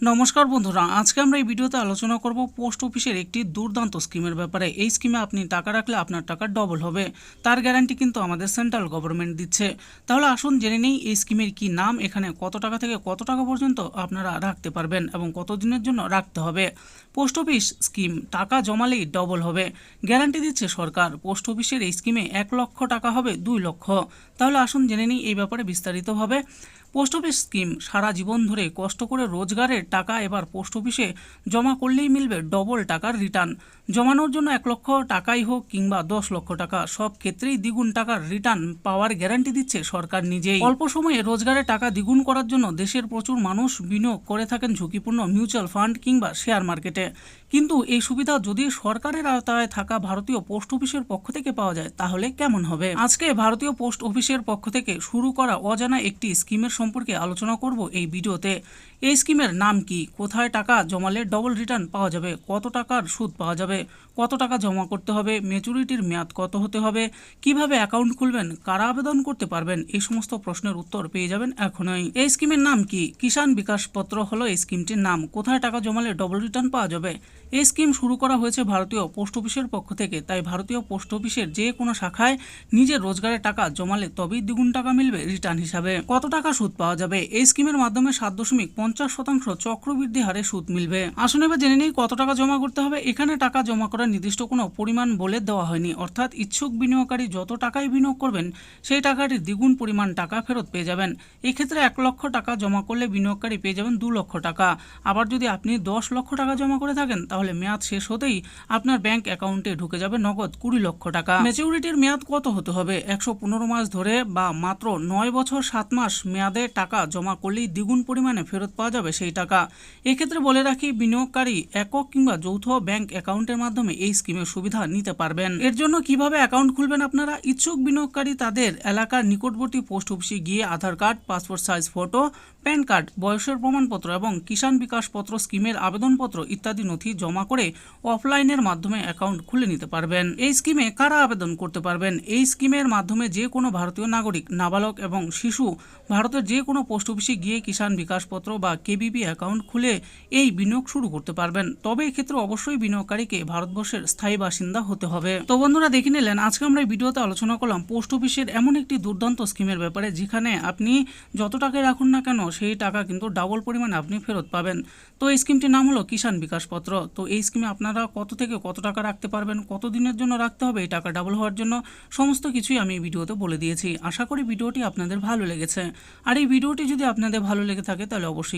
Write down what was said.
নমস্কার বন্ধুরা, আজকে আমরা এই ভিডিওতে আলোচনা করব পোস্ট অফিসের একটি দুর্দান্ত স্কিমের ব্যাপারে। এই স্কিমে আপনি টাকা রাখলে আপনার টাকা ডবল হবে। তার গ্যারান্টি কিন্তু আমাদের সেন্ট্রাল গভর্নমেন্ট দিচ্ছে। তাহলে আসুন জেনে নেই এই স্কিমের কি নাম, এখানে কত টাকা থেকে কত টাকা পর্যন্ত আপনারা রাখতে পারবেন এবং কত দিনের জন্য রাখতে হবে। পোস্ট অফিস স্কিম, টাকা জমালেই ডবল হবে। গ্যারান্টি দিচ্ছে সরকার, পোস্ট অফিসের এই স্কিমে এক লক্ষ টাকা হবে, দুই লক্ষ। তাহলে আসুন জেনে নিই এই ব্যাপারে বিস্তারিতভাবে। পোস্ট অফিস স্কিম সারা জীবন ধরে কষ্ট করে রোজগারের টাকা এবার পোস্ট অফিসে জমা করলেই মিলবে ডবল টাকার রিটার্ন। জমানোর জন্য এক লক্ষ টাকাই হোক কিংবা দশ লক্ষ টাকা, সব ক্ষেত্রেই দ্বিগুণ টাকার রিটার্ন পাওয়ার গ্যারান্টি দিচ্ছে সরকার নিজেই। অল্প সময়ে রোজগারের টাকা দ্বিগুণ করার জন্য দেশের প্রচুর মানুষ বিনিয়োগ করে থাকেন ঝুঁকিপূর্ণ মিউচুয়াল ফান্ড কিংবা শেয়ার মার্কেটে। কিন্তু এই সুবিধা যদি সরকারের আওতায় থাকা ভারতীয় পোস্ট অফিসের পক্ষ থেকে পাওয়া যায়, তাহলে কেমন হবে? আজকে ভারতীয় পোস্ট অফিসের পক্ষ থেকে শুরু করা অজানা একটি স্কিমের সম্পর্কে আলোচনা করব এই ভিডিওতে। এই স্কিমের নাম কি? কোথায় টাকা জমালে ডবল রিটার্ন পাওয়া যাবে? কত টাকার সুদ পাওয়া যাবে? কত টাকা জমা করতে হবে? ম্যাচুরিটির মেয়াদ কত হতে হবে? কীভাবে অ্যাকাউন্ট খুলবেন? কারা আবেদন করতে পারবেন? এই সমস্ত প্রশ্নের উত্তর পেয়ে যাবেন এখনই। এই স্কিমের নাম কি? কিষাণ বিকাশ পত্র হলো এই স্কিমটির নাম। কোথায় টাকা জমালে ডবল রিটার্ন পাওয়া যাবে? এই স্কিম শুরু করা হয়েছে ভারতীয় পোস্ট অফিসের পক্ষ থেকে। তাই ভারতীয় পোস্ট অফিসের যে কোনো শাখায় নিজের রোজগারের টাকা জমালে তবেই দ্বিগুণ টাকা মিলবে রিটার্ন হিসাবে। কত টাকা সুদ পাওয়া যাবে? এই স্কিমের মাধ্যমে সাত দশমিক পঞ্চাশ শতাংশ চক্রবৃদ্ধি হারে সুদ মিলবে। আসুন এবার জেনে নিই কত টাকা জমা করতে হবে। এখানে টাকা জমা করার নির্দিষ্ট কোনো পরিমাণ বলে দেওয়া হয়নি। অর্থাৎ ইচ্ছুক বিনিয়োগকারী যত টাকাই বিনিয়োগ করবেন, সেই টাকাটির দ্বিগুণ পরিমাণ টাকা ফেরত পেয়ে যাবেন। এক্ষেত্রে এক লক্ষ টাকা জমা করলে বিনিয়োগকারী পেয়ে যাবেন দু লক্ষ টাকা। আবার যদি আপনি দশ লক্ষ টাকা জমা করে থাকেন, তাহলে মেয়াদ শেষ হতেই আপনার ব্যাংক অ্যাকাউন্টে ঢুকে যাবে নগদ কুড়ি লক্ষ টাকা। ম্যাচিউরিটির মেয়াদ কত হতে হবে? একশো পনেরো মাস ধরে বা মাত্র নয় বছর সাত মাস মেয়াদে টাকা জমা করলেই দ্বিগুণ পরিমাণে ফেরত পাওয়া যাবে সেই টাকা। এক্ষেত্রে বলে রাখি, বিনিয়োগকারী একক কিংবা যৌথ ব্যাংক অ্যাকাউন্টের মাধ্যমে এই স্কিমের সুবিধা নিতে পারবেন। এর জন্য কীভাবে অ্যাকাউন্ট খুলবেন আপনারা? ইচ্ছুক বিনিয়োগকারী তাদের এলাকার নিকটবর্তী পোস্ট অফিসে গিয়ে Aadhaar card, passport size photo, pan card, বয়সের প্রমাণপত্র এবং কিষাণ বিকাশ পত্র, স্কিমের আবেদনপত্র ইত্যাদি নথি জমা করে অফলাইনের মাধ্যমে অ্যাকাউন্ট খুলে নিতে পারবেন। এই স্কিমে কারা আবেদন করতে পারবেন? এই স্কিমের মাধ্যমে যে কোনো ভারতীয় নাগরিক, নাবালক এবং শিশু, ভারতের যে কোনো পোস্ট অফিসে গিয়ে কিষাণ বিকাশ পত্র বা কেবিপি অ্যাকাউন্ট খুলে এই বিনিয়োগ শুরু করতে পারবেন। তবে এক্ষেত্রে অবশ্যই বিনিয়োগকারীকে ভারতবর্ষের স্থায়ী বাসিন্দা হতে হবে। তো বন্ধুরা, দেখে নিলেন, আজকে আমরা এই ভিডিওতে আলোচনা করলাম পোস্ট অফিসের এমন একটি দুর্দান্ত স্কিমের ব্যাপারে, যেখানে আপনি যত টাকায় রাখুন না কেন, সেই টাকা কিন্তু ডাবল পরিমাণে আপনি ফেরত পাবেন। তো এই স্কিমটির নাম হলো কিষাণ বিকাশ পত্র। তো এই স্কিমে আপনারা কত থেকে কত টাকা রাখতে পারবেন, কত দিনের জন্য রাখতে হবে, এই টাকা ডাবল হওয়ার জন্য সমস্ত কিছুই আমি এই ভিডিওতে বলে দিয়েছি। আশা করি ভিডিওটি আপনাদের ভালো লেগেছে। আর এই ভিডিওটি যদি আপনাদের ভালো লেগে থাকে, তাহলে অবশ্যই